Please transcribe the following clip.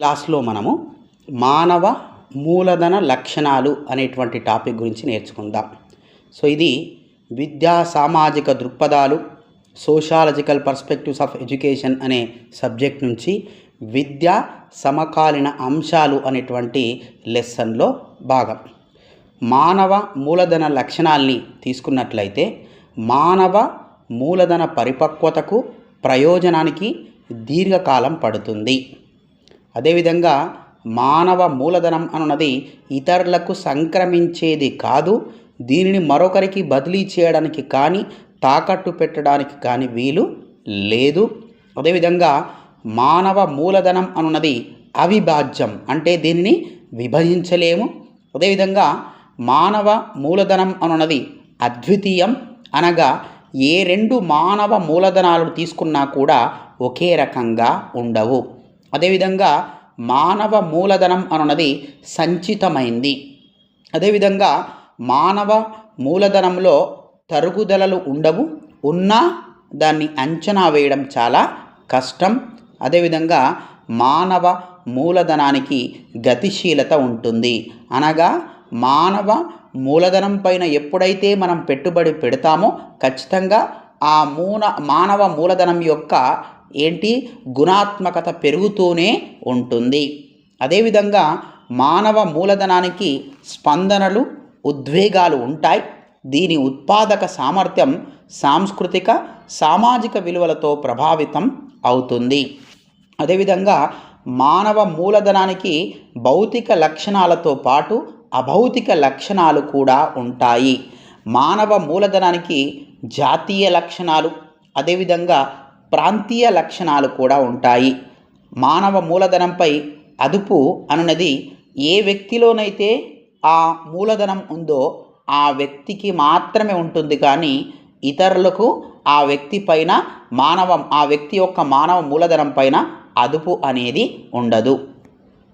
క్లాస్లో మనము మానవ మూలధన లక్షణాలు అనేటువంటి టాపిక్ గురించి నేర్చుకుందాం. సో ఇది విద్యా సామాజిక దృక్పథాలు సోషాలజికల్ పర్స్పెక్టివ్స్ ఆఫ్ ఎడ్యుకేషన్ అనే సబ్జెక్ట్ నుంచి విద్య సమకాలీన అంశాలు అనేటువంటి లెసన్లో భాగం. మానవ మూలధన లక్షణాల్ని తీసుకున్నట్లయితే మానవ మూలధన పరిపక్వతకు ప్రయోజనానికి దీర్ఘకాలం పడుతుంది. అదేవిధంగా మానవ మూలధనం అనున్నది ఇతరులకు సంక్రమించేది కాదు దీనిని మరొకరికి బదిలీ చేయడానికి కానీ తాకట్టు పెట్టడానికి కానీ వీలు లేదు. అదేవిధంగా మానవ మూలధనం అనున్నది అవిభాజ్యం అంటే దీనిని విభజించలేము. అదేవిధంగా మానవ మూలధనం అనున్నది అద్వితీయం అనగా ఏ రెండు మానవ మూలధనాలు తీసుకున్నా కూడా ఒకే రకంగా ఉండవు. అదేవిధంగా మానవ మూలధనం అనున్నది సంచితమైంది. అదేవిధంగా మానవ మూలధనంలో తరుగుదలలు ఉండవు. ఉన్నా దాన్ని అంచనా వేయడం చాలా కష్టం. అదేవిధంగా మానవ మూలధనానికి గతిశీలత ఉంటుంది. అనగా మానవ మూలధనం పైన ఎప్పుడైతే మనం పెట్టుబడి పెడతామో ఖచ్చితంగా ఆ మూల మానవ మూలధనం యొక్క ఏంటి? గుణాత్మకత పెరుగుతూనే ఉంటుంది. అదేవిధంగా మానవ మూలధనానికి స్పందనలు ఉద్వేగాలు ఉంటాయి. దీని ఉత్పాదక సామర్థ్యం సాంస్కృతిక సామాజిక విలువలతో ప్రభావితం అవుతుంది. అదేవిధంగా మానవ మూలధనానికి భౌతిక లక్షణాలతో పాటు అభౌతిక లక్షణాలు కూడా ఉంటాయి. మానవ మూలధనానికి జాతీయ లక్షణాలు అదేవిధంగా ప్రాంతీయ లక్షణాలు కూడా ఉంటాయి. మానవ మూలధనంపై అదుపు అనున్నది ఏ వ్యక్తిలోనైతే ఆ మూలధనం ఉందో ఆ వ్యక్తికి మాత్రమే ఉంటుంది కానీ ఇతరులకు ఆ వ్యక్తి పైన మానవం ఆ వ్యక్తి యొక్క మానవ మూలధనం పైన అదుపు అనేది ఉండదు.